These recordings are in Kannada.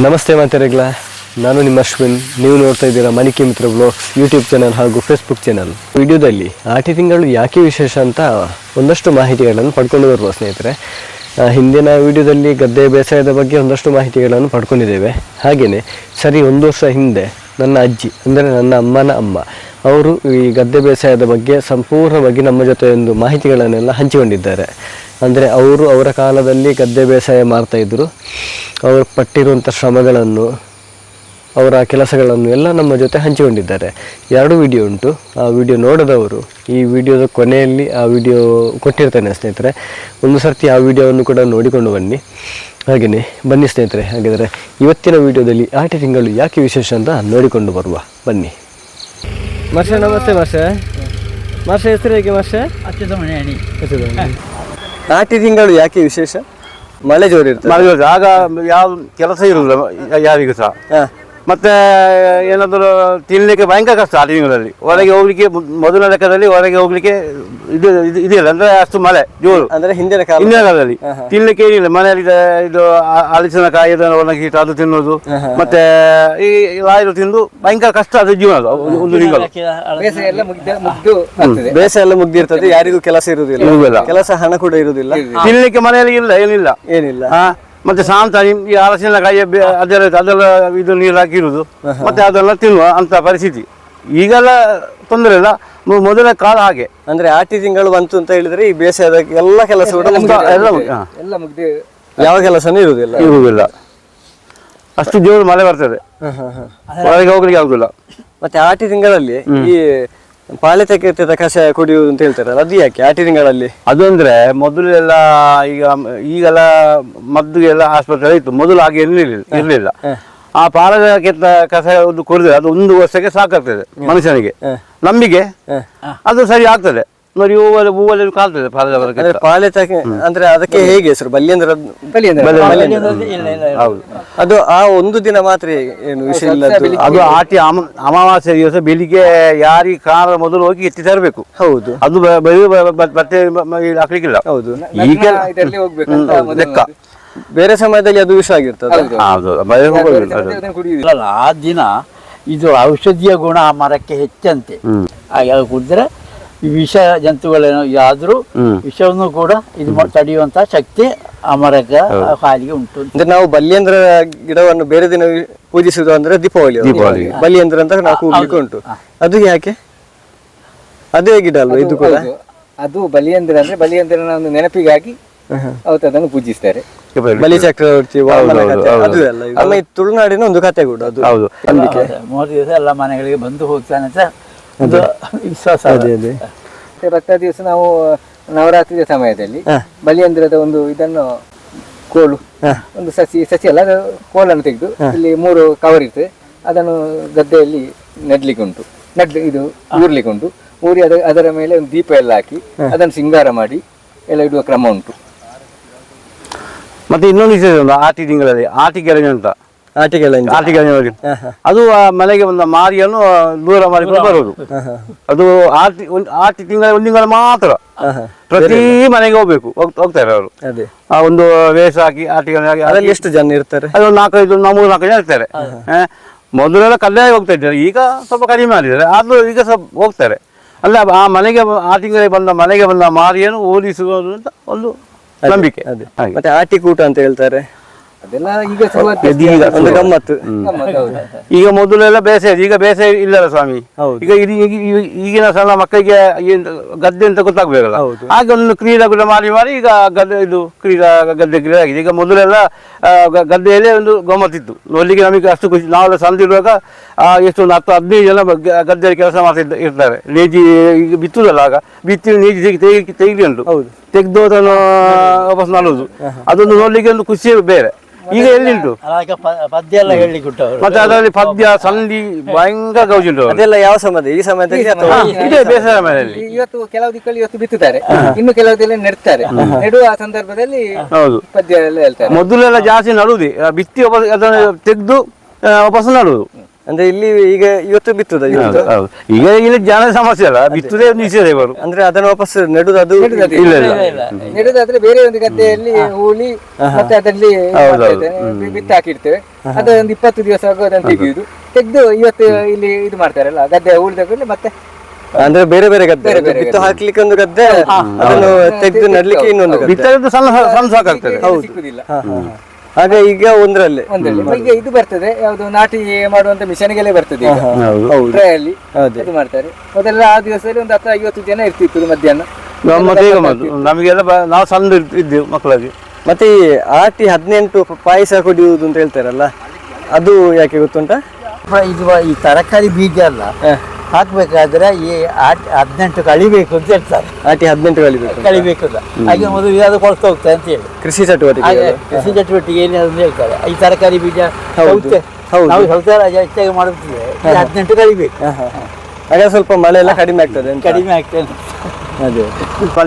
ನಮಸ್ತೆ ಮಾತೆರೆಗ್ಲ ನಾನು ನಿಮ್ಮ ಅಶ್ವಿನ್. ನೀವು ನೋಡ್ತಾ ಇದ್ದೀರಾ Manike Mitra blogs YouTube channel ಹಾಗೂ ಫೇಸ್ಬುಕ್ ಚಾನಲ್. ವಿಡಿಯೋದಲ್ಲಿ ಆಟಿ ತಿಂಗಳು ಯಾಕೆ ವಿಶೇಷ ಅಂತ ಒಂದಷ್ಟು ಮಾಹಿತಿಗಳನ್ನು ಪಡ್ಕೊಂಡು ಬರುವ ಸ್ನೇಹಿತರೆ ಹಿಂದಿನ ವಿಡಿಯೋದಲ್ಲಿ ಗದ್ದೆ ಬೇಸಾಯದ ಬಗ್ಗೆ ಒಂದಷ್ಟು ಮಾಹಿತಿಗಳನ್ನು ಪಡ್ಕೊಂಡಿದ್ದೇವೆ. ಹಾಗೆಯೇ ಸರಿ ಒಂದು ವರ್ಷ ಹಿಂದೆ ನನ್ನ ಅಜ್ಜಿ, ಅಂದರೆ ನನ್ನ ಅಮ್ಮನ ಅಮ್ಮ, ಅವರು ಈ ಗದ್ದೆ ಬೇಸಾಯದ ಬಗ್ಗೆ ಸಂಪೂರ್ಣವಾಗಿ ನಮ್ಮ ಜೊತೆ ಒಂದು ಮಾಹಿತಿಗಳನ್ನೆಲ್ಲ ಹಂಚಿಕೊಂಡಿದ್ದಾರೆ. ಅಂದರೆ ಅವರು ಅವರ ಕಾಲದಲ್ಲಿ ಗದ್ದೆ ಬೇಸಾಯ ಮಾಡ್ತಾ ಇದ್ದರು ಅವರು ಪಟ್ಟಿರುವಂಥ ಶ್ರಮಗಳನ್ನು ಅವರ ಕೆಲಸಗಳನ್ನು ಎಲ್ಲ ನಮ್ಮ ಜೊತೆ ಹಂಚಿಕೊಂಡಿದ್ದಾರೆ. ಎರಡು ವಿಡಿಯೋ ಉಂಟು. ಆ ವಿಡಿಯೋ ನೋಡದವರು ಈ ವಿಡಿಯೋದ ಕೊನೆಯಲ್ಲಿ ಆ ವಿಡಿಯೋ ಕೊಟ್ಟಿರ್ತೇನೆ ಸ್ನೇಹಿತರೆ. ಒಂದು ಸರ್ತಿ ಆ ವಿಡಿಯೋವನ್ನು ಕೂಡ ನೋಡಿಕೊಂಡು ಬನ್ನಿ. ಹಾಗೆಯೇ ಬನ್ನಿ ಸ್ನೇಹಿತರೆ ಹಾಗಿದ್ರೆ ಇವತ್ತಿನ ವಿಡಿಯೋದಲ್ಲಿ ಆಟಿ ತಿಂಗಳು ಯಾಕೆ ವಿಶೇಷ ಅಂತ ನೋಡಿಕೊಂಡು ಬರುವ. ಬನ್ನಿ. ಮರ್ಷ ನಮಸ್ತೆ ಮರ್ಷ ಮರ್ಷ ಹೆಸರು ಹೇಗೆ ಮರ್ಷ ಅಣಿ ಆಟಿ ತಿಂಗಳು ಯಾಕೆ ವಿಶೇಷ ಮಳೆ ಜೋರಿ ಮಳೆ. ಆಗ ಯಾವ ಕೆಲಸ ಇರುವುದಿಲ್ಲ ಯಾರಿಗೂ ಸಹ ಹಾ. ಮತ್ತೆ ಏನಾದರೂ ತಿನ್ಲಿಕ್ಕೆ ಭಯಂಕರ ಕಷ್ಟ ಆ ತಿಂಗಳಲ್ಲಿ ಹೊರಗೆ ಹೋಗ್ಲಿಕ್ಕೆ ಮೊದಲ ಲೆಕ್ಕದಲ್ಲಿ ಹೊರಗೆ ಹೋಗ್ಲಿಕ್ಕೆ ಇದು ಇದು ಇದೆಯಲ್ಲ ಅಂದ್ರೆ ಅಷ್ಟು ಮಳೆ ಜೋರು. ಅಂದ್ರೆ ಹಿಂದಿನ ಕಾಲ. ಹಿಂದಿನ ಕಾಲದಲ್ಲಿ. ತಿನ್ಲಿಕ್ಕೆ ಏನಿಲ್ಲ ಮನೆಯಲ್ಲಿ ಇದು- ಅಲಸಿನ ಕಾಯಿ ಅದನ್ನು ಒಣಗಿಟ್ಟು ಅದು ತಿನ್ನೋದು. ಮತ್ತೆ ಈ ರಾಯರು ತಿಂದು ಭಯಂಕರ ಕಷ್ಟ ಅದು ಜೀವನ ಅದು ಒಂದು- ತಿಂಗಳು. ಬೇಸಾಯ ಎಲ್ಲ ಮುಗ್ದಿರ್ತದೆ ಯಾರಿಗೂ ಕೆಲಸ ಇರುವುದಿಲ್ಲ. ಕೆಲಸ ಹಣ ಕೂಡ ಇರುವುದಿಲ್ಲ. ತಿನ್ಲಿಕ್ಕೆ ಮನೆಯಲ್ಲಿ ಇಲ್ಲ ಏನಿಲ್ಲ. ಏನಿಲ್ಲ. ಹಾ. ಮತ್ತೆ ಸಾಂತ ಈ ಅರಸಿನಕಾಯಿ ಕಾಯಿ ಅದೆಲ್ಲ ಅದೆಲ್ಲ ಇದು ನೀರು ಹಾಕಿರುವುದು ಮತ್ತೆ ಅದೆಲ್ಲ ತಿನ್ನುವ ಅಂತ ಪರಿಸ್ಥಿತಿ. ಈಗೆಲ್ಲ ತೊಂದರೆ ಇಲ್ಲ. ಮೊದಲ ಕಾಲ ಹಾಗೆ. ಅಂದ್ರೆ ಆಟಿ ತಿಂಗಳು ಬಂತು ಅಂತ ಹೇಳಿದ್ರೆ ಈ ಬೇಸಾಯದ ಎಲ್ಲ ಕೆಲಸ. ಎಲ್ಲ ಯಾವ ಕೆಲಸನೂ ಇರುವುದಿಲ್ಲ. ಇರುವುದಿಲ್ಲ. ಅಷ್ಟು ಜೋರು ಮಳೆ ಬರ್ತದೆ. ಹೊರಗೆ ಹೋಗ್ಲಿಕ್ಕೆ ಆಗುದಿಲ್ಲ. ಮತ್ತೆ ಆಟಿ ತಿಂಗಳಲ್ಲಿ ಈ ಪಾಳೆ ತೆಗೆದ ಕಷಾಯ ಕುಡಿಯುವುದು ಅಂತ ಹೇಳ್ತಾರಲ್ಲ ಅದು ಯಾಕೆ? ಆ ಅಂದ್ರೆ ಮೊದಲೆಲ್ಲ ಈಗ ಈಗೆಲ್ಲ ಮದ್ದುಗೆಲ್ಲ ಆಸ್ಪತ್ರೆ ಇತ್ತು ಮೊದಲು ಹಾಗೆ ಇರಲಿಲ್ಲ ಇರಲಿಲ್ಲ. ಆ ಪಾಲದ ಕೆತ್ತ ಕಷಾಯ ಒಂದು ಕುಡಿದ್ರೆ ಅದು ಒಂದು ವರ್ಷಕ್ಕೆ ಸಾಕಾಗ್ತದೆ ಮನುಷ್ಯನಿಗೆ. ನಂಬಿಕೆ? ಅದು ಸರಿ ಆಗ್ತದೆ. ನೋಡಿ ಹೂವಲ್ಲಿ ಹೂವಲ್ಲಿ ಕಾಲ್ತದೆ ಪಾಲದ ಪಾಲೆ ಅಂದ್ರೆ ಅದಕ್ಕೆ ಹೇಗೆ ಹೆಸರು? ಬಲ್ಯಂದ್ರ. ಹೌದು. ಅದು ಆ ಒಂದು ದಿನ ಮಾತ್ರ ಏನು ವಿಷಯ ಇಲ್ಲ ಅದು. ಆಟಿ ಅಮ ಅಮಾವಾಸ್ಯೆ ದಿವಸ ಬೆಳಿಗ್ಗೆ ಯಾರಿಗೆ ಕಾರ ಮೊದಲು ಹೋಗಿ ಎತ್ತಿ ತರಬೇಕು. ಹೌದು. ಅದು ಬಟ್ಟೆ ಹಾಕ್ಲಿಕ್ಕಿಲ್ಲ. ಹೌದು. ಈಗ ಲೆಕ್ಕ. ಬೇರೆ ಸಮಯದಲ್ಲಿ ಅದು ವಿಷ ಆಗಿರ್ತದೆ. ಆ ದಿನ ಇದು ಔಷಧಿಯ ಗುಣ ಆ ಮರಕ್ಕೆ ಹೆಚ್ಚಂತೆ. ಹಾಗೆ ಕುಡಿದ್ರೆ ವಿಷ ಜಂತುಗಳೇನೋ ಆದ್ರೂ. ವಿಷವನ್ನು ಕೂಡ ಇದು ತಡೆಯುವಂತ ಶಕ್ತಿ ಆ ಮರಕ್ಕೆ ಹಾಲಿಗೆ ಕಾಲಿಗೆ ಉಂಟು. ಅಂದ್ರೆ ನಾವು ಬಲ್ಯಂದ್ರ ಗಿಡವನ್ನು ಬೇರೆ ದಿನ ಪೂಜಿಸುವುದು ಅಂದ್ರೆ ದೀಪಾವಳಿ. ದೀಪಾವಳಿ. ಬಲಿಯಂದ್ರ ಅಂತ ನಾವು ಕೂಗ್ಲಿಕ್ಕೆ ಉಂಟು. ಅದು ಯಾಕೆ? ಅದೇ ಗಿಡ ಅಲ್ವಾ? ಇದು ಕೂಡ? ಅದು ಬಲಿಯಂದ್ರ ಅಂದ್ರೆ ಬಲಿಯಂದ್ರನ ಒಂದು ನೆನಪಿಗಾಗಿ ಅವತ್ತು ಅದನ್ನು ಪೂಜಿಸ್ತಾರೆ. ಬಲಿ ಚಕ್ರವರ್ತಿ ತುಳುನಾಡಿನ ಒಂದು ಕತೆ ಕೂಡ ಅದು. ಹೌದು. ಮೂರು ದಿವಸ ಎಲ್ಲ ಮನೆಗಳಿಗೆ ಬಂದು ಹೋಗ್ತಾನೆ ಅಂತ ವಿಶ್ವಾಸ ಅದೇ ಅದೇ. ಮತ್ತೆ ಭತ್ತ ದಿವಸ ನಾವು ನವರಾತ್ರಿಯ ಸಮಯದಲ್ಲಿ ಬಲಿಯಂದಿರದ ಒಂದು ಇದನ್ನು ಕೋಲು ಒಂದು ಸಸಿ ಸಸಿ ಅಲ್ಲ ಅದು ಕೋಲನ್ನು ತೆಗೆದು ಇಲ್ಲಿ ಮೂರು ಕವರ್ ಇರ್ತದೆ. ಅದನ್ನು ಗದ್ದೆಯಲ್ಲಿ ನೆಡ್ಲಿಕ್ಕೆ ಉಂಟು ನೆಡ್ಲಿ ಇದು ಊರ್ಲಿಕ್ಕೆ ಉಂಟು ಊರಿ ಅದ ಅದರ ಮೇಲೆ ಒಂದು ದೀಪ ಎಲ್ಲ ಹಾಕಿ ಅದನ್ನು ಸಿಂಗಾರ ಮಾಡಿ ಎಲ್ಲ ಇಡುವ ಕ್ರಮ ಉಂಟು. ಮತ್ತೆ ಇನ್ನೊಂದು ಉಂಟು ಆಟಿ ತಿಂಗಳಲ್ಲಿ. ಆಟಿ ಗೆರೆ ಅಂತ ಆಟಿಗಳ ಆಟಿ ಗೆಳಗೆ ಅದು ಆ ಮನೆಗೆ ಬಂದ ಮಾರಿಯನ್ನು ದೂರ ಮಾಡಿಕೊಂಡು ಬರೋದು. ಅದು ಆರ್ತಿ ಒಂದು ಆರ್ತಿ ತಿಂಗಳ ಒಂದು ತಿಂಗಳು ಮಾತ್ರ. ಪ್ರತಿ ಮನೆಗೆ ಹೋಗ್ಬೇಕು. ಹೋಗ್- ಹೋಗ್ತಾರೆ ಅವರು ಅದೇ. ಆ ಒಂದು ವೇಷ ಹಾಕಿ ಆಟಿಗಳ ಅದರಲ್ಲಿ ಎಷ್ಟು ಜನ ಇರ್ತಾರೆ? ಅದು ಒಂದು ನಾಲ್ಕೈದು ಮೂರು ನಾಲ್ಕು ಜನ ಇರ್ತಾರೆ. ಮೊದಲೆಲ್ಲ ಕಲ್ಯಾಣ ಹೋಗ್ತಾ ಇದ್ದಾರೆ ಈಗ ಸ್ವಲ್ಪ ಕಡಿಮೆ ಮಾಡಿದ್ದಾರೆ. ಆದ್ರೂ ಈಗ ಸ್ವಲ್ಪ ಹೋಗ್ತಾರೆ. ಅಲ್ಲ ಆ ಮನೆಗೆ ಬ- ಆ ತಿಂಗಳಿಗೆ ಬಂದ ಮನೆಗೆ ಬಂದ ಮಾರಿಯನ್ನು ಓದಿಸುವುದು ಅಂತ ಒಂದು ನಂಬಿಕೆ. ಅದೇ. ಮತ್ತೆ ಆಟಿಕೂಟ ಅಂತ ಹೇಳ್ತಾರೆ. ಅದೆಲ್ಲ ಈಗ ಈಗ ಒಂದು ಗಮ್ಮತ್ತು. ಗಮ್ಮತ್ತು, ಹೌದು. ಈಗ ಮೊದಲೆಲ್ಲ ಬೇಸಾಯ ಈಗ ಬೇಸಾಯ ಇಲ್ಲಲ್ಲ ಸ್ವಾಮಿ. ಈಗ ಇದು ಈಗ ಈ- ಈಗಿನ ಸಣ್ಣ ಮಕ್ಕಳಿಗೆ ಏನ್ ಗದ್ದೆ ಅಂತ ಗೊತ್ತಾಗ್ಬೇಕಲ್ಲ. ಹಾಗೆ ಒಂದು ಕ್ರೀಡಾ ಕೂಡ ಮಾಡಿ ಮಾಡಿ ಈಗ ಗದ್ದೆ ಇದು ಕ್ರೀಡಾ ಗದ್ದೆ ಕ್ರೀಡೆ ಆಗಿದೆ. ಈಗ ಮೊದಲೆಲ್ಲ ಆ, ಗ- ಗದ್ದೆಯಲ್ಲೇ ಒಂದು ಗಮ್ಮತ್ತಿತ್ತು. ನೋಡ್ಲಿಕ್ಕೆ ನಮಗೆ ಅಷ್ಟು ಖುಷಿ ನಾವೆಲ್ಲ ಸಂದಿರುವಾಗ ಆ, ಎಷ್ಟು ಒಂದು ಹತ್ತು ಹದಿನೈದು ಜನ ಬ- ಗದ್ದೆಯಲ್ಲಿ ಕೆಲಸ ಮಾಡ್ತಿದ್ದ ಇರ್ತಾರೆ. ನೇಜಿ ಈಗ ಬಿತ್ತುದಲ್ಲ ಆಗ. ಬಿತ್ತಿ ನೇಜಿ ತೆಗಿ ತೆಗಿ ತೆಗಿಲಿ ಉಂಟು. ತೆಗೆದು ಅದನ್ನು ವಾಪಸ್ ನಡುವುದು ಅದೊಂದು ನೋಡ್ಲಿಕ್ಕೆ ಒಂದು ಖುಷಿ ಬೇರೆ. ಈಗ ಎಲ್ಲಿಂಟು ಪ- ಪದ್ಯ ಎಲ್ಲ ಮತ್ತೆ ಅದರಲ್ಲಿ ಪದ್ಯ ಸಂಧಿ ಭಯಂಕರ ಉಂಟು ಅದೆಲ್ಲ ಯಾವ ಸಮಯದ ಈ ಸಮಯದಲ್ಲಿ ಅಥವಾ ಇದೇ ಬೇಸಾಯ ಮನೆಯಲ್ಲಿ. ಈ- ಇವತ್ತು ಕೆಲವು ದಿಕ್ಕಲ್ಲಿ ಇವತ್ತು ಬಿತ್ತುತ್ತಾರೆ ಇನ್ನು ಕೆಲವು ದಿನ ನೆಡ್ತಾರೆ ನೆಡುವ ಆ ಸಂದರ್ಭದಲ್ಲಿ ಹೌದು. ಪದ್ಯ ಎಲ್ಲ ಹೇಳ್ತಾರೆ. ಮೊದಲೆಲ್ಲ ಜಾಸ್ತಿ ನಡುವುದೇ. ಆ ಬಿತ್ತಿ ವಾಪಸ್ ಅದನ್ನು ತೆಗೆದು ವಾಪಸ್ ನಡುವುದು. ಅಂದ್ರೆ ಇಲ್ಲಿ ಈಗ ಇವತ್ತು ಬಿತ್ತದ ಇವತ್ತು? ಹೌದು, ಹೌದು ಈಗ ಇಲ್ಲಿ ಜನ ಸಮಸ್ಯೆ ಅಲ್ಲ ಬಿತ್ತುದೇ ನಿಷೇಧ ಇವರು. ಅಂದ್ರೆ ಅದನ್ನ ವಾಪಸ್ ನೆಡುದು ಅದು ಇಲ್ಲ ಇಲ್ಲ. ನೆಡುದಾದ್ರೆ ಬೇರೆ ಒಂದು ಗದ್ದೆಯಲ್ಲಿ ಹೂಳಿ ಮತ್ತೆ ಅದರಲ್ಲಿ ಬಿತ್ತು ಹಾಕಿಡ್ತೇವೆ. ಅದು ಒಂದು ಇಪ್ಪತ್ತು ದಿವಸ ಅದನ್ನು ತೆಗೆಯುದು. ತೆಗೆದು ಇವತ್ತು ಇಲ್ಲಿ ಇದು ಮಾಡ್ತಾರಲ್ಲ ಗದ್ದೆ ಉಳಿದ ಮತ್ತೆ ಅಂದ್ರೆ ಬೇರೆ ಬೇರೆ ಗದ್ದೆ. ಬಿತ್ತು ಹಾಕ್ಲಿಕ್ಕೆ ಒಂದು ಗದ್ದೆ ಅದನ್ನು ತೆಗೆದು ನೆಡ್ಲಿಕ್ಕೆ ಇನ್ನೊಂದು ಗದ್ದೆ. ಬಿತ್ತದ್ದು ಸಣ್ಣ ಸಣ್ಣ ಸಾಕಾಗ್ತದೆ. ಸಿಕ್ಕುದಿಲ್ಲ. ಹಾ, ಹಾ, ಹಾ. ಹಾಗೆ ಈಗ ಒಂದ್ರಲ್ಲಿ. ಈಗ ಇದು ಬರ್ತದೆ ಯಾವುದು ನಾಟಿ ಮಾಡುವಂತ ಮಿಷನ್ಗೆಲ್ಲ ಬರ್ತದೆ ಈಗ. ಹೌದು. ಟ್ರೈಯಲ್ಲಿ ಇದು ಮಾಡ್ತಾರೆ. ಮೊದಲೆಲ್ಲ ಆ ದಿವಸದಲ್ಲಿ ಒಂದು ಹತ್ತು ಐವತ್ತು ಜನ ಇರ್ತಿತ್ತು ಮಧ್ಯಾಹ್ನ. ಗಮ್ಮತ್ತು ಈಗ ನಮಗೆಲ್ಲ ಬ- ನಾವು ಸಣ್ಣ ಇದ್ದೆವು ಮಕ್ಕಳಾಗಿ ಮತ್ತೆ ಈ ಆಟಿ ಹದಿನೆಂಟು ಪಾಯಸ ಕುಡಿಯುವುದು ಅಂತ ಹೇಳ್ತಾರಲ್ಲ ಅದು ಯಾಕೆ ಗೊತ್ತುಂಟ? ಇದು ಈ ತರಕಾರಿ ಬೀಜ ಅಲ್ಲ ಹಾಕ್ಬೇಕಾದ್ರೆ ಈ ಆಟಿ ಹದಿನೆಂಟು ಕಳಿಬೇಕು ಅಂತ ಹೇಳ್ತಾರೆ. ಆಟಿ ಹದಿನೆಂಟು ಕಳಿಬೇಕು ಕಳಿಬೇಕು ಅಂತ. ಹಾಗೆ ಮೊದಲು ಅದು ಕೊಳ್ತಾ ಹೋಗ್ತದೆ ಅಂತ ಹೇಳಿ. ಕೃಷಿ ಚಟುವಟಿಕೆ ಕೃಷಿ ಚಟುವಟಿಕೆ ಏನೇ ಅಂತ ಹೇಳ್ತಾರೆ. ಈ ತರಕಾರಿ ಬೀಜ ಸೌತೆ ಹೌದು. ನಾವು ಸೌತೆ ಹೆಚ್ಚಾಗಿ ಮಾಡುತ್ತಿದ್ದೇವೆ. ಈ ಹದಿನೆಂಟು ಕಳಿಬೇಕು. ಹಾಗೆ ಸ್ವಲ್ಪ ಮಳೆ ಎಲ್ಲ ಕಡಿಮೆ ಆಗ್ತದೆ ಕಡಿಮೆ ಆಗ್ತದೆ ಅದೇ.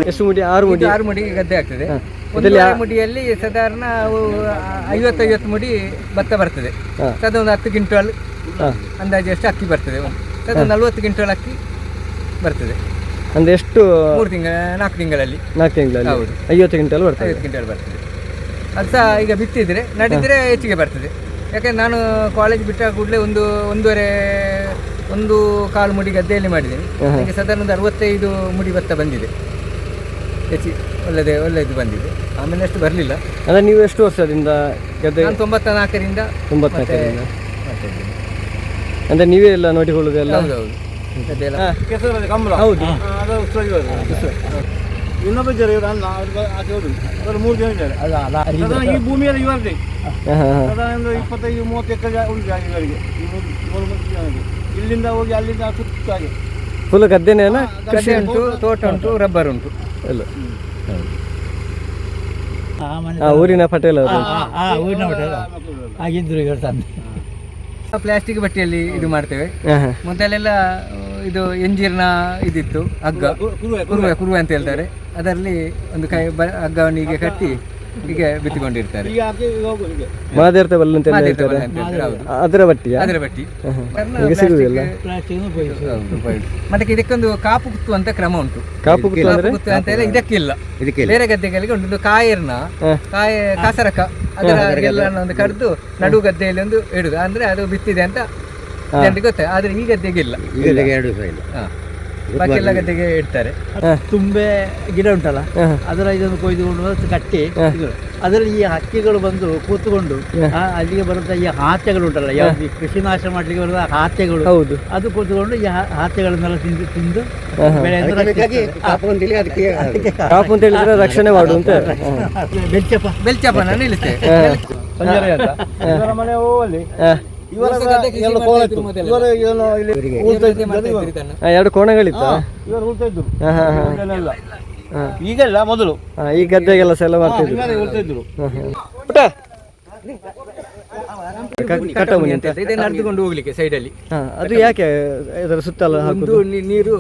ಎಷ್ಟು ಮುಡಿ? ಆರು ಮುಡಿ? ಆರು ಮುಡಿ ಗದ್ದೆ ಆಗ್ತದೆ. ಮೊದಲ ಮುಡಿಯಲ್ಲಿ ಸಾಧಾರಣ ಅವು ಐವತ್ತು ಐವತ್ತು ಮುಡಿ ಭತ್ತ ಬರ್ತದೆ. ಅದೊಂದು ಹತ್ತು ಕ್ವಿಂಟಲ್ ಅಂದಾಜು ಎಷ್ಟು ಅಕ್ಕಿ ಬರ್ತದೆ. ಅದೊಂದು ನಲ್ವತ್ತು ಕ್ವಿಂಟಲ್ ಅಕ್ಕಿ ಬರ್ತದೆ. ಅಂದ್ರೆ ಎಷ್ಟು ಮೂರು ತಿಂಗಳ ನಾಲ್ಕು ತಿಂಗಳಲ್ಲಿ. ನಾಲ್ಕು ತಿಂಗಳಲ್ಲಿ? ಹೌದು. ಐವತ್ತು ಕ್ವಿಂಟಲ್ ಬರ್ತದೆ. ಐವತ್ತು ಕ್ವಿಂಟಲ್ ಬರ್ತದೆ. ಅದು ಸಹ ಈಗ ಬಿತ್ತಿದ್ರೆ ನಡಿದ್ರೆ ಹೆಚ್ಚಿಗೆ ಬರ್ತದೆ. ಯಾಕಂದ್ರೆ ನಾನು ಕಾಲೇಜ್ ಬಿಟ್ಟ ಕೂಡಲೇ ಒಂದು ಒಂದೂವರೆ ಒಂದು ಕಾಲು ಮುಡಿ ಗದ್ದೆಯಲ್ಲಿ ಮಾಡಿದ್ದೀನಿ. ನನಗೆ ಸಾಧಾರಣ ಒಂದು ಅರವತ್ತೈದು ಮುಡಿ ಭತ್ತ ಬಂದಿದೆ. ಹೆಚ್ಚಿಗೆ ಒಳ್ಳೆದೆ ಒಳ್ಳೆಯದು ಬಂದಿದೆ. ಆಮೇಲೆ ಅಷ್ಟು ಬರಲಿಲ್ಲ. ಅಂದ್ರೆ ನೀವು ಎಷ್ಟು ವರ್ಷದಿಂದ ಗದ್ದೆ ನಾನು ತೊಂಬತ್ತ ನಾಲ್ಕರಿಂದ ಇದ್ದೀನಿ. ಅಂದ್ರೆ ನೀವೇ ಎಲ್ಲ ಗದ್ದೆ ಎಲ್ಲ? ಹೌದು. ಇನ್ನೊಬ್ಬ ಜನ ಇವರು ಅಲ್ಲ ಅವ್ರು ಆಚೆ ಅವರು ಮೂರು ಜನ ಇದ್ದಾರೆ. ಈ ಭೂಮಿಯಲ್ಲಿ ಇವರದೇ. ಸಾಧಾರಣ ಇಪ್ಪತ್ತೈದು ಮೂವತ್ತು ಎಕರೆ ಉಂಟು ಇವರಿಗೆ. ಜನರಿಗೆ. ಇಲ್ಲಿಂದ ಹೋಗಿ ಅಲ್ಲಿಂದ ಸುತ್ತ ಹಾಗೆ. ಫುಲ್ ಗದ್ದೆನೇ ಕೃಷಿ ಉಂಟು ತೋಟ ಉಂಟು ರಬ್ಬರ್ ಉಂಟು. ಎಲ್ಲ. ಆ ಮನೆ ಆ ಊರಿನ ಪಟೇಲ್ ಅವರು. ಆ ಊರಿನ ಪಟೇಲ್. ಆಗಿದ್ರು ಈಗ ತಂದೆ. ಪ್ಲಾಸ್ಟಿಕ್ ಬಟ್ಟೆಯಲ್ಲಿ ಇದು ಮಾಡ್ತೇವೆ. ಮೊದಲೆಲ್ಲ ಇದು ಎಂಜಿರ್ನ ಇದಿತ್ತು ಹಗ್ಗ. ಕುರುವೆ ಕುರುವೆ ಅಂತ ಹೇಳ್ತಾರೆ. ಅದರಲ್ಲಿ ಒಂದು ಕೈ ಬ ಹಗ್ಗವನ್ನು ಹೀಗೆ ಕಟ್ಟಿ ಹೀಗೆ ಬಿತ್ತಿಕೊಂಡಿರ್ತಾರೆ. ಈಗ ಹಾಕಿ ಈಗ ಹೋಗುದು ಹೀಗೆ ಅಂತ ಮಾದೇರ್ತ ಹೇಳ್ತಾರೆ. ಅಂತ ಅದರ ಬಟ್ಟಿಯ? ಅದರ ಬಟ್ಟಿ. ಈಗ plastic- ಮತ್ತೆ ಇದಕ್ಕೊಂದು ಕಾಪು ಕುತ್ತುವಂತ ಕ್ರಮ ಉಂಟು. ಕಾಪು ಕುತ್ತು ಅಂದ್ರೆ? ಕುತ್ತು ಅಂತ ಹೇಳಿ ಇದಕ್ಕಿಲ್ಲ. ಬೇರೆ ಗದ್ದೆಗಳಿಗೆ ಉಂಟು. ಒಂದು ಕಾಯರ್ನ ಕಾಯ ಕಾಸರಕ. ಅದರ ಒಂದು ಕಡ್ದು ನಡು ಗದ್ದೆಯಲ್ಲಿ ಒಂದು ಇಡುದು. ಅಂದ್ರೆ ಅದು ಬಿತ್ತಿದೆ ಅಂತ ಜನರಿಗೆ ಗೊತ್ತಾಗ ಆದ್ರೆ ಈ ಗದ್ದೆಗೆ ಇಲ್ಲ. ಹಾ. ಬಾಕಿ ಎಲ್ಲ ಗದ್ದೆಗೆ ಇಡ್ತಾರೆ. ತುಂಬೆ ಗಿಡ ಉಂಟಲ್ಲ ಅದರ ಇದನ್ನು ಕೊಯ್ದುಕೊಂಡು ಕಟ್ಟಿ. ಅದರಲ್ಲಿ ಈ ಹಕ್ಕಿಗಳು ಬಂದು ಕೂತ್ಕೊಂಡು ಆ ಅಲ್ಲಿಗೆ ಬರುವಂತ ಈ ಹಾತ್ಯಗಳು ಉಂಟಲ್ಲ ಕೃಷಿ ನಾಶ ಮಾಡ್ಲಿಕ್ಕೆ ಬರುವ ಹಾತೆಗಳು ಹೌದು. ಅದು ಕೂತ್ಕೊಂಡು ಈ ಹಾತೆಗಳನ್ನೆಲ್ಲ ಹಾತ್ಯಗಳನ್ನೆಲ್ಲ ತಿಂದು ತಿಂದು ಬೆಳೆ ರಕ್ಷಿಸ್ತದೆ. ಅದಕ್ಕೆ ಕಾಪು ಅಂತ ಹೇಳಿದ್ರೆ ರಕ್ಷಣೆ ಮಾಡು ಅಂತ. ಬೆಲ್ಚಪ್ಪ ಬೆಲ್ಚಪ್ಪ ಬೆಲ್ಚಪ್ಪನ ನಿಲ್ಲಿಸ್ತೇವೆ. ಸಂಜೆ ಅಂತ ಮನೆ ಎರಡು ಕೋಣಗಳಿತ್ತ? ಇವರು ಉಳ್ತಾ ಇದ್ರು. ಈಗೆಲ್ಲ ಮೊದಲು. ಈ ಗದ್ದೆಗೆಲ್ಲ ಸೆಲ್ಲ ಮಾಡ್ತಿದ್ರು ಉಳ್ತಾ ಇದ್ರು. ಪುಟ್ಟ. ಕಟ್ಟಮುನಿ ಅಂತ? ಇದನ್ನ ನಡೆದುಕೊಂಡು ಹೋಗ್ಲಿಕ್ಕೆ ಸೈಡಲ್ಲಿ ಅದು ಯಾಕೆ ಅದರ ಸುತ್ತಲ ಒಂದು ಹಾಕುದು ನೀರು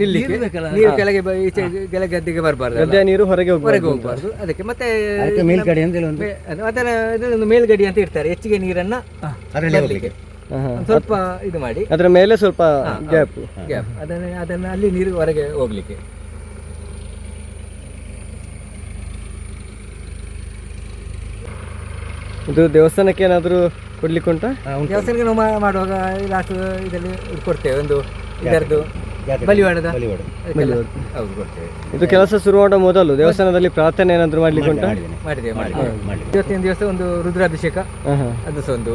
ನಿಲ್ಲಿಕ್ಕೆ. ನೀರು ಕೆಳಗೆ ಈಚೆ ಕೆಳ ಗದ್ದೆಗೆ ಬರಬಾರ್ದು ಗದ್ದೆಯ ನೀರು ಹೊರಗೆ ಹೊರಗೆ ಹೋಗ್ಬಾರ್ದು. ಅದಕ್ಕೆ ಮತ್ತೆ ಮೇಲ್ಗಡೆ ಅಂತ ಅದರ ಇದೊಂದು ಮೇಲ್ಗಡಿ ಅಂತ ಇರ್ತಾರೆ. ಹೆಚ್ಚಿಗೆ ನೀರನ್ನ. ಸ್ವಲ್ಪ ಇದು ಮಾಡಿ. ಅದರ ಮೇಲೆ ಸ್ವಲ್ಪ ಗ್ಯಾಪ್ ಗ್ಯಾಪ್ ಅದನ್ನ ಅದನ್ನ ಅಲ್ಲಿ ನೀರು ಹೊರಗೆ ಹೋಗ್ಲಿಕ್ಕೆ. ಇದು ದೇವಸ್ಥಾನಕ್ಕೆ ಏನಾದರೂ ಕೊಡ್ಲಿಕ್ಕೆ ಉಂಟಾ? ದೇವಸ್ಥಾನಕ್ಕೆ ನಾವು ಮಾ- ಮಾಡುವಾಗ ಲಾಸ್ಟ್ ಇದರಲ್ಲಿ ಇದು ಕೊಡ್ತೇವೆ ಒಂದು ಇದರದ್ದು ಬಲಿವಾಡದ. ಅದಕ್ಕೆಲ್ಲ. ಹೌದು ಕೊಡ್ತೇವೆ. ಇದು ಕೆಲಸ ಶುರು ಮಾಡೋ ಮೊದಲು ದೇವಸ್ಥಾನದಲ್ಲಿ ಪ್ರಾರ್ಥನೆ ಏನಾದರೂ ಮಾಡ್ಲಿಕ್ಕೆ ಉಂಟಾ? ಮಾಡಿದ್ದೇವೆ ಮಾಡಿದ್ದೇವೆ. ಇವತ್ತಿನ ದಿವಸ ಒಂದು ರುದ್ರಾಭಿಷೇಕ. ಹಾ, ಹಾ. ಅದು ಸಹ ಒಂದು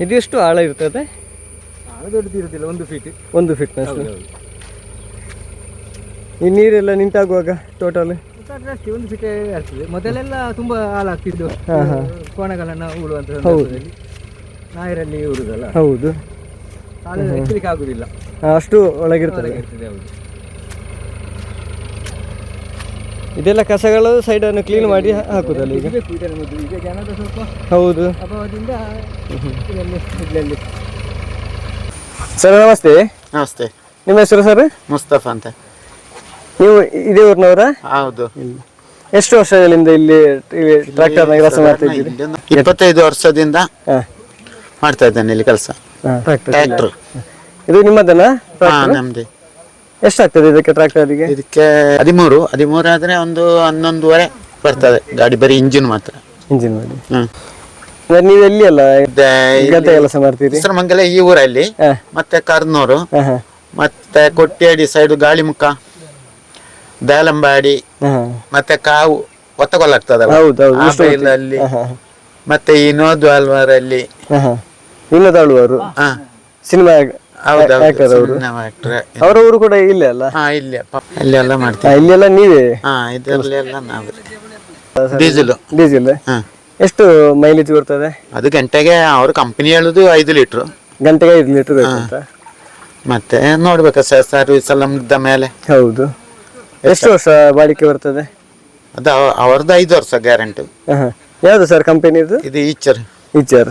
ಇದು ಎಷ್ಟು ಆಳ ಇರ್ತದೆ? ಅದು ದೊಡ್ಡದು ಇರುದಿಲ್ಲ ಒಂದು ಫೀಟ್ ಒಂದು ಫೀಟ್ ಈ ನೀರೆಲ್ಲ ನಿಂತಾಗುವಾಗ ಟೋಟಲ್ ಅಷ್ಟೇ ಒಂದು ಫೀಟ್ ಆಗ್ತದೆ. ಮೊದಲೆಲ್ಲ ತುಂಬಾ ಹಾಳಾಗ್ತಿದ್ದು ಕೋಣಗಳನ್ನ ಉಳುವಂತ ನಾಯಿರಲ್ಲಿ ಉರುದಲ್ಲ. ಹೌದು. ಎತ್ತಲಿಕ್ಕೆ ಆಗುದಿಲ್ಲ. ಅಷ್ಟು ಒಳಗಿರ್ತದೆ ಹೌದು. ಇದೆಲ್ಲ ಕಸಗಳು ಸೈಡನ್ನು ಕ್ಲೀನ್ ಮಾಡಿ ಹಾಕುದಲ್ಲ ಈಗ? ಹೌದು. ಸರ್ ನಮಸ್ತೆ. ನಮಸ್ತೆ. ನಿಮ್ಮ ಹೆಸರು ಸರ್? ಮುಸ್ತಫಾ ಅಂತ. ನೀವು ಇದೇ ಊರಿನವರ? ಹೌದು. ಎಷ್ಟು ವರ್ಷಗಳಿಂದ ಇಲ್ಲಿ ಟ್ರ್ಯಾಕ್ಟರ್ ಕೆಲಸ ಮಾಡ್ತಾ ಇದ್ದೀರಿ? ಇಪ್ಪತ್ತೈದು ವರ್ಷದಿಂದ ಮಾಡ್ತಾ ಇದ್ದೇನೆ ಇಲ್ಲಿ ಕೆಲಸ. ಟ್ರ್ಯಾಕ್ಟರ್ ಇದು ನಿಮ್ಮದನ್ನ ನಮ್ದು. ಎಷ್ಟಾಗ್ತದೆ ಇದಕ್ಕೆ ಟ್ರ್ಯಾಕ್ಟರಿಗೆ ಇದಕ್ಕೆ ಹದಿಮೂರು ಹದಿಮೂರು ಆದ್ರೆ ಒಂದು ಹನ್ನೊಂದುವರೆ ಬರ್ತದೆ. ಗಾಡಿ ಬರೀ ಇಂಜಿನ್ ಮಾತ್ರ. ಇಂಜಿನ್ ಮಾಡಿ. ಹ್ಮ್. ಅಂದ್ರೆ ನೀವು ಎಲ್ಲಿ ಅಲ್ಲ ಗದ್ದೆ ಕೆಲಸ ಮಾಡ್ತೀರಿ? ಹೆಸರುಮಂಗಲ ಈ ಊರಲ್ಲಿ. ಹಾ. ಮತ್ತೆ ಕರ್ನೂರು. ಹಾಂ ಹಾಂ. ಮತ್ತೆ ಕೊಟ್ಟಿಯಡಿ ಸೈಡ್ ಗಾಳಿಮುಖ ದಾಲಂಬಾಡಿ ಹ್ಮ್ ಮತ್ತೆ ಕಾವು ಒತ್ತಗೊಳ್ಳಾಗ್ತದೆ ಹೌದು, ಹೌದು. ಆ ಇಷ್ಟು ಬೈಲಲ್ಲಿ ಹಾಂ ಹಾಂ ಮತ್ತೆ ಈ ಅಲ್ವಾರಲ್ಲಿ. ಹಾಂ ಹಾಂ. ಹಾ. ಸಿನಿಮಾ ಅವರು? ಊರು ಕೂಡ ಇಲ್ಲೇ ಅಲ್ಲ? ಹಾ ಇಲ್ಲಿ ಅಲ್ಲೆಲ್ಲ ಹಾ, ಮಾಡ್ತೀವಿ. ಇಲ್ಲೆಲ್ಲ ನೀವೇ? ಹಾ ಇದರಲ್ಲೆಲ್ಲ ನಾವು. ಡೀಸೆಲ್. ಡೀಸೆಲ್? ಹಾ. ಎಷ್ಟು ಮೈಲೇಜ್ ಬರ್ತದೆ? ಅದು ಗಂಟೆಗೆ ಅವ್ರ ಕಂಪನಿ ಹೇಳುದು ಐದು ಲೀಟ್ರು ಗಂಟೆಗೆ ಐದು ಲೀಟರ್ ಬೇಕಂತ ಮತ್ತೆ ನೋಡ್ಬೇಕು ಸರ್ ಸರ್ವಿಸ್ ಎಲ್ಲ ಮುಗ್ದ ಮೇಲೆ. ಹೌದು. ಎಷ್ಟು ವರ್ಷ ಬಾಡಿಕೆ ಬರ್ತದೆ? ಅದು ಅವ- ಅವ್ರದ್ದು ಐದು ವರ್ಷ ಗ್ಯಾರಂಟಿ. ಯಾವುದು ಸರ್ ಕಂಪನಿದು ಇದು ಈಚರ್. ಈಚರ್.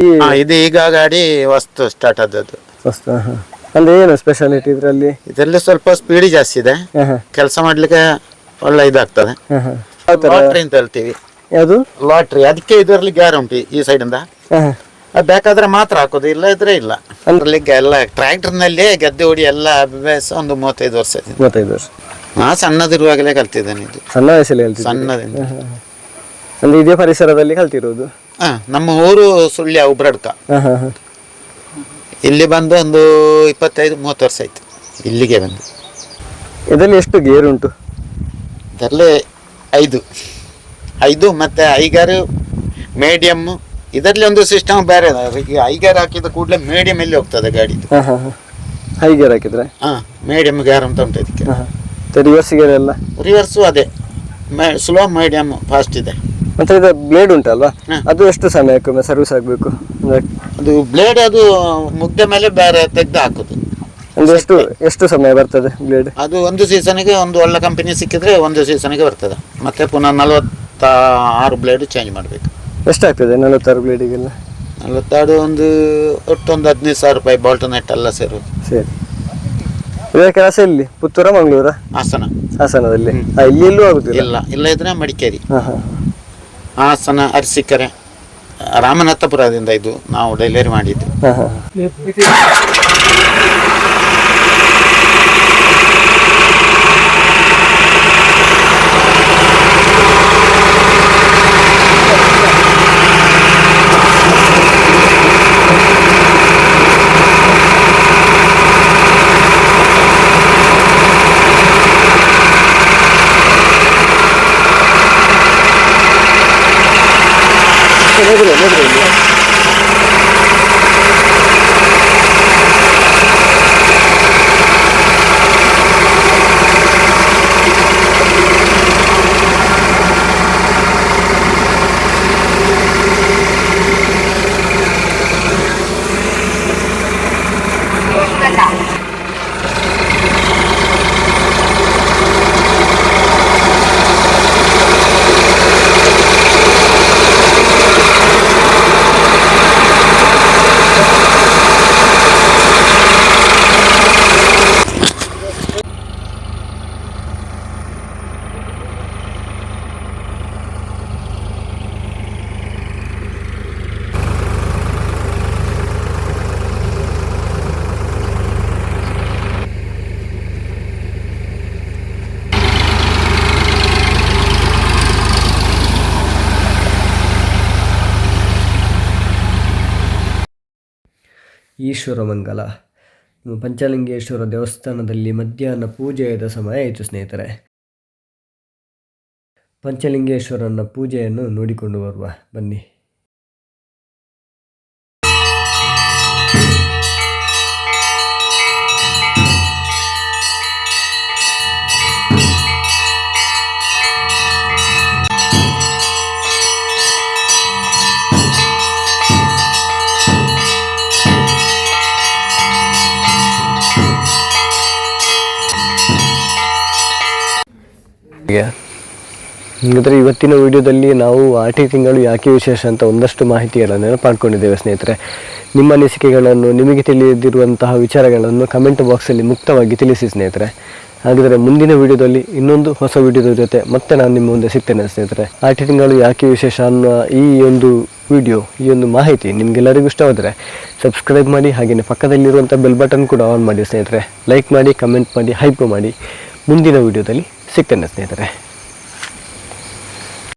ಈ ಇದು ಈಗ ಗಾಡಿ ವಸ್ತು ಸ್ಟಾರ್ಟ್ ಆದದ್ದು. ಹಾಂ ಏನು ಸ್ಪೆಷಾಲಿಟಿ ಇದರಲ್ಲಿ? ಇದರಲ್ಲಿ ಸ್ವಲ್ಪ ಸ್ಪೀಡ್ ಜಾಸ್ತಿ ಇದೆ. ಕೆಲಸ ಮಾಡ್ಲಿಕ್ಕೆ ಒಳ್ಳೆ ಇದಾಗ್ತದೆ. ಲಾಟ್ರಿ ಅಂತ ಹೇಳ್ತೀವಿ. ಯಾವುದು? ಲಾಟ್ರಿ ಅದಕ್ಕೆ ಇದರಲ್ಲಿ ಗ್ಯಾರಂಟಿ ಈ ಸೈಡ್ ಇಂದ. ಬೇಕಾದ್ರೆ ಮಾತ್ರ ಹಾಕೋದು ಇಲ್ಲ ಇದ್ರೆ ಇಲ್ಲ. ಅಂದ್ರೆ ಎಲ್ಲ ಟ್ರ್ಯಾಕ್ಟರ್ನಲ್ಲಿ ಗದ್ದೆ ಹೊಡಿ ಎಲ್ಲ ಅಭ್ಯಾಸ ಒಂದು ಮೂವತ್ತೈದು ವರ್ಷ. ಮೂವತ್ತೈದು ವರ್ಷ. ಹಾ ಸಣ್ಣದಿರುವಾಗಲೇ ಕಲ್ತಿದ್ದೇನೆ ಇದು. ಸಣ್ಣ ವಯಸ್ಸಲ್ಲಿ ಹೇಳ್ತಿದ್ದೆ ಸಣ್ಣದಿಂದ. ಅಂದ್ರೆ ಇದೇ ಪರಿಸರದಲ್ಲಿ ಕಲ್ತಿರೋದು? ಹಾ ನಮ್ಮ ಊರು ಸುಳ್ಯ ಉಬ್ರಡ್ಕ. ಇಲ್ಲಿ ಬಂದು ಒಂದು ಇಪ್ಪತ್ತೈದು ಮೂವತ್ತು ವರ್ಷ ಆಯಿತು. ಇಲ್ಲಿಗೆ ಬಂದು. ಇದರಲ್ಲಿ ಎಷ್ಟು ಗೇರ್ ಉಂಟು? ಇದರಲ್ಲಿ ಐದು. ಐದು ಮತ್ತು ಐಗಾರು ಮೀಡಿಯಮ್ಮು ಇದರಲ್ಲಿ ಒಂದು ಸಿಸ್ಟಮ್ ಬೇರೆ. ಈಗ ಐಗಾರು ಹಾಕಿದ ಕೂಡಲೇ ಮೀಡಿಯಮ್ ಎಲ್ಲಿ ಹೋಗ್ತದೆ ಗಾಡಿ ಹಾಂ ಹಾಂ ಗೇರ್ ಹಾಕಿದ್ರೆ? ಹಾ ಮೀಡಿಯಮ್ ಗೇರ್ ಅಂತ ಉಂಟು ಇದಕ್ಕೆ. ರಿವರ್ಸ್ ಗೇರ್ ಎಲ್ಲ? ರಿವರ್ಸು ಅದೇ. ಸ್ಲೋ ಮೀಡಿಯಮ್ ಫಾಸ್ಟ್ ಇದೆ. ಮತ್ತೆ ಇದು ಬ್ಲೇಡ್ ಉಂಟಲ್ವಾ. ಅದು ಎಷ್ಟು ಸಮಯಕ್ಕೊಮ್ಮೆ ಸರ್ವಿಸ್ ಆಗಬೇಕು? ಅಂದ್ರೆ ಅದು ಬ್ಲೇಡ್ ಅದು ಮುಗ್ದ ಮೇಲೆ ಬೇರೆ ತೆಗ್ದು ಹಾಕುದು. ಒಂದು ಎಷ್ಟು ಎಷ್ಟು ಸಮಯ ಬರ್ತದೆ ಬ್ಲೇಡ್ ಅದು ಒಂದು ಸೀಸನ್ಗೆ ಒಂದು ಒಳ್ಳೆ ಕಂಪನಿ ಸಿಕ್ಕಿದ್ರೆ ಒಂದು ಸೀಸನ್ಗೆ ಬರ್ತದೆ. ಮತ್ತೆ ಪುನಃ ನಲವತ್ತ ಆರು ಬ್ಲೇಡ್ ಚೇಂಜ್ ಮಾಡಬೇಕು. ಎಷ್ಟಾಗ್ತದೆ ನಲವತ್ತಾರು ಬ್ಲೇಡಿಗೆಲ್ಲ ನಲವತ್ತಾರು ಒಂದು ಒಟ್ಟು ಒಂದು ಹದಿನೈದು ಸಾವಿರ ರೂಪಾಯಿ ಬಾಲ್ಟ್ ನೆಟ್ ಎಲ್ಲ ಸೇರೋದು. ಸರಿ. ಇದೇ ಕೆಲಸ ಇಲ್ಲಿ ಪುತ್ತೂರ ಮಂಗಳೂರ? ಹಾಸನ. ಹಾಸನದಲ್ಲಿ. ಹಾಂ ಇಲ್ಲಿ ಎಲ್ಲೂ ಆಗುದಿಲ್ಲ? ಇಲ್ಲ ಇಲ್ಲ ಇದ್ರೆ ಮಡಿಕೇರಿ. ಹಾಂ ಹಾಂ. ಹಾಸನ ಅರಸೀಕೆರೆ. ರಾಮನಾಥಪುರದಿಂದ ಇದು ನಾವು ಡೆಲಿವರಿ ಮಾಡಿದ್ದು. ಈಶ್ವರ ಮಂಗಲ ಪಂಚಲಿಂಗೇಶ್ವರ ದೇವಸ್ಥಾನದಲ್ಲಿ ಮಧ್ಯಾಹ್ನ ಪೂಜೆಯದ ಸಮಯ ಆಯಿತು ಸ್ನೇಹಿತರೆ. ಪಂಚಲಿಂಗೇಶ್ವರನ ಪೂಜೆಯನ್ನು ನೋಡಿಕೊಂಡು ಬರುವ. ಬನ್ನಿ. ಹಾಗಾದ್ರೆ ಇವತ್ತಿನ ವಿಡಿಯೋದಲ್ಲಿ ನಾವು ಆಟಿ ತಿಂಗಳು ಯಾಕೆ ವಿಶೇಷ ಅಂತ ಒಂದಷ್ಟು ಮಾಹಿತಿಗಳನ್ನು ಪಡ್ಕೊಂಡಿದ್ದೇವೆ ಸ್ನೇಹಿತರೆ. ನಿಮ್ಮ ಅನಿಸಿಕೆಗಳನ್ನು, ನಿಮಗೆ ತಿಳಿದಿರುವಂತಹ ವಿಚಾರಗಳನ್ನು ಕಮೆಂಟ್ ಬಾಕ್ಸಲ್ಲಿ ಮುಕ್ತವಾಗಿ ತಿಳಿಸಿ ಸ್ನೇಹಿತರೆ. ಹಾಗಾದರೆ ಮುಂದಿನ ವಿಡಿಯೋದಲ್ಲಿ ಇನ್ನೊಂದು ಹೊಸ ವಿಡಿಯೋದ ಜೊತೆ ಮತ್ತೆ ನಾನು ನಿಮ್ಮ ಮುಂದೆ ಸಿಗ್ತೇನೆ ಸ್ನೇಹಿತರೆ. ಆಟಿ ತಿಂಗಳು ಯಾಕೆ ವಿಶೇಷ ಅನ್ನೋ ಈ ಒಂದು ವಿಡಿಯೋ, ಈ ಒಂದು ಮಾಹಿತಿ ನಿಮಗೆಲ್ಲರಿಗೂ ಇಷ್ಟವಾದರೆ ಸಬ್ಸ್ಕ್ರೈಬ್ ಮಾಡಿ, ಹಾಗೆಯೇ ಪಕ್ಕದಲ್ಲಿರುವಂಥ ಬೆಲ್ ಬಟನ್ ಕೂಡ ಆನ್ ಮಾಡಿ ಸ್ನೇಹಿತರೆ. ಲೈಕ್ ಮಾಡಿ ಕಮೆಂಟ್ ಮಾಡಿ ಹೈಪ್ ಮಾಡಿ ಮುಂದಿನ ವಿಡಿಯೋದಲ್ಲಿ ಸಿಗ್ತೇನೆ ಸ್ನೇಹಿತರೆ